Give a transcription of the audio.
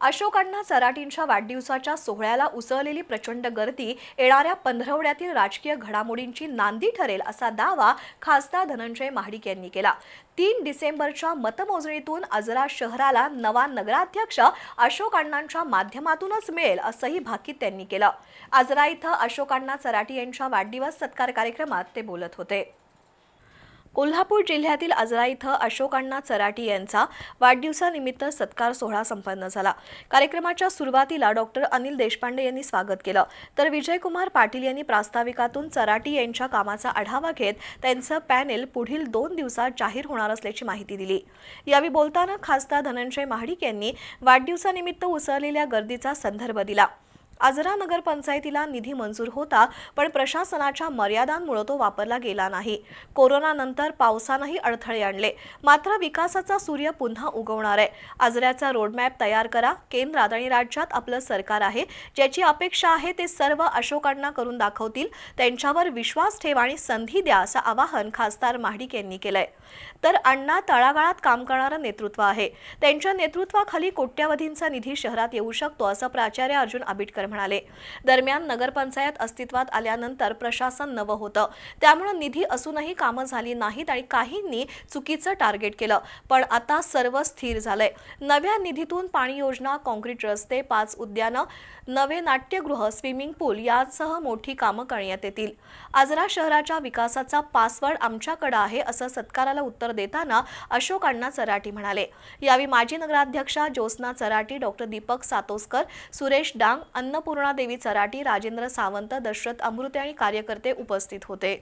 अशोकांना सराटींच्या वाढदिवसाच्या सोहळ्याला उसळलेली प्रचंड गर्दी येणाऱ्या पंधरवड्यातील राजकीय घडामोडींची नांदी ठरेल असा दावा खासदार धनंजय महाडिक यांनी केला. तीन डिसेंबरच्या मतमोजणीतून आजरा शहराला नवा नगराध्यक्ष अशोक अण्णांच्या माध्यमातूनच मिळेल असंही भाकीत त्यांनी केलं. आजरा इथं अशोक अण्णा सराटी यांच्या वाढदिवस सत्कार कार्यक्रमात ते बोलत होते. कोल्हापूर जिल्ह्यातील आजरा इथं अशोकांना चराटी यांचा वाढदिवसानिमित्त सत्कार सोहळा संपन्न झाला. कार्यक्रमाच्या सुरुवातीला डॉक्टर अनिल देशपांडे यांनी स्वागत केलं. तर विजयकुमार पाटील यांनी प्रास्ताविकातून चराटी यांच्या कामाचा आढावा घेत त्यांचं पॅनेल पुढील दोन दिवसात जाहीर होणार असल्याची माहिती दिली. यावेळी बोलताना खासदार धनंजय महाडिक यांनी वाढदिवसानिमित्त उसळलेल्या गर्दीचा संदर्भ दिला. आजरा नगरपंचायतीला निधी मंजूर होता पण प्रशासनाच्या मर्यादांमुळे तो वापरला गेला नाही. कोरोनानंतर पावसानंही अडथळे आणले. मात्र विकासाचा सूर्य पुन्हा उगवणार आहे. आजऱ्याचा रोडमॅप तयार करा. केंद्रात आणि राज्यात आपलं सरकार आहे. ज्याची अपेक्षा आहे ते सर्व अशोकांना करून दाखवतील. त्यांच्यावर विश्वास ठेवा आणि संधी द्या असं आवाहन खासदार महाडिक यांनी केलंय. तर अण्णा तळागाळात काम करणारं नेतृत्व आहे. त्यांच्या नेतृत्वाखाली कोट्यावधींचा निधी शहरात येऊ शकतो असं प्राचार्य अर्जुन आबिटकर म्हणाले. दरम्यान नगरपंचायत अस्तित्वात आल्यानंतर प्रशासन नवं होतं. त्यामुळे निधी असूनही कामं झाली नाहीत आणि काहींनी चुकीचं टार्गेट केलं. पण आता सर्व स्थिर झालंय. नव्या निधीतून पाणी योजना कॉन्क्रीट रस्ते पाच उद्यानं नवे नाट्यगृह स्विमिंग पूल यासह मोठी कामं करण्यात येतील. आजरा शहराच्या विकासाचा पासवर्ड आमच्याकडे आहे असं सत्काराला उत्तर देताना अशोक अण्णा चराटी म्हणाले. यावेळी माजी नगराध्यक्षा ज्योत्स्ना चराटी डॉक्टर दीपक सातोसकर सुरेश डांग अन्न अन्नपूर्णा देवी चराटी राजेंद्र सावंत दशरथ अमृते आणि कार्यकर्ते उपस्थित होते.